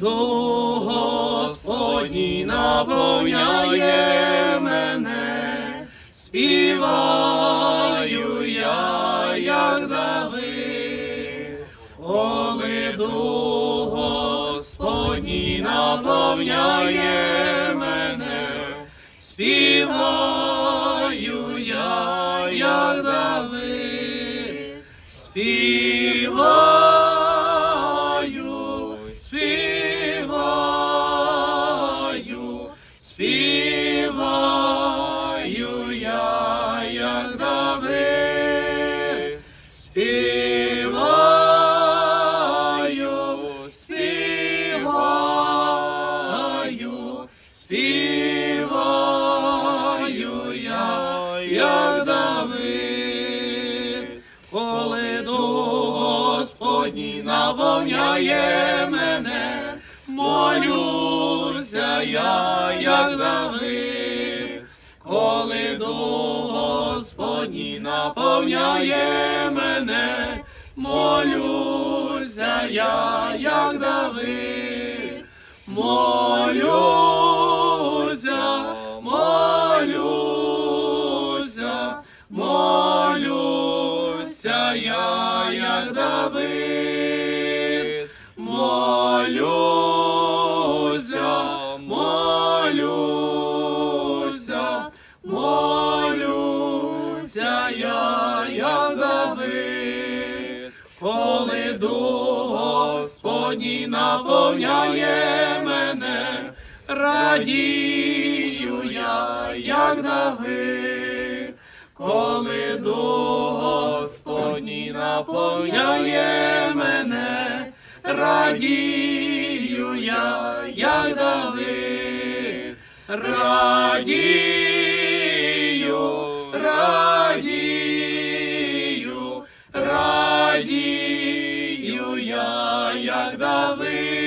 Дух Господні наповняє мене, співаю я, як Давид. Коли до Господні наповняє мене, як Давид. Коли Дух Господній наповняє мене, молюся я, як Давид. Коли Дух Господній наповняє мене, молюся я, як Давид. Молюся я, як Давид. Молюся, молюся, молюся я, як Давид. Коли Дух Господній наповняє мене, радію я, як Давид. Коли наповняє мене, радію я, як Давид, радію, радію, радію я, як Давид.